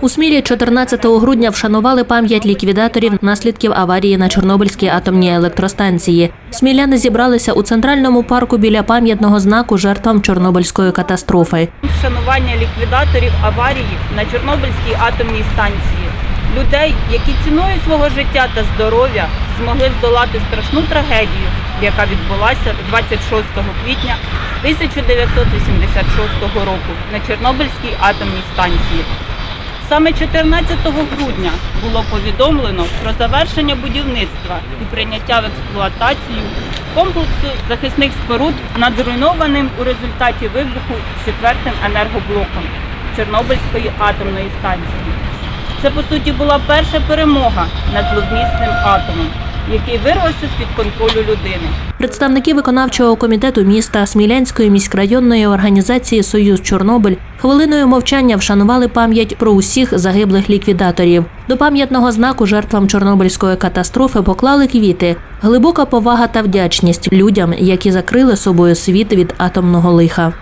У Смілі 14 грудня вшанували пам'ять ліквідаторів наслідків аварії на Чорнобильській атомній електростанції. Сміляни зібралися у центральному парку біля пам'ятного знаку жертвам Чорнобильської катастрофи. вшанування ліквідаторів аварії на Чорнобильській атомній станції, людей, які ціною свого життя та здоров'я змогли здолати страшну трагедію, яка відбулася 26 квітня 1986 року на Чорнобильській атомній станції. Саме 14 грудня було повідомлено про завершення будівництва і прийняття в експлуатацію комплексу захисних споруд над зруйнованим у результаті вибуху четвертим енергоблоком Чорнобильської атомної станції. Це по суті була перша перемога над зловмісним атомом, який вирвався з-під контролю людини. Представники виконавчого комітету міста Смілянської міськрайонної організації Союз Чорнобиль хвилиною мовчання вшанували пам'ять про усіх загиблих ліквідаторів. До пам'ятного знаку жертвам Чорнобильської катастрофи поклали квіти. Глибока повага та вдячність людям, які закрили собою світ від атомного лиха.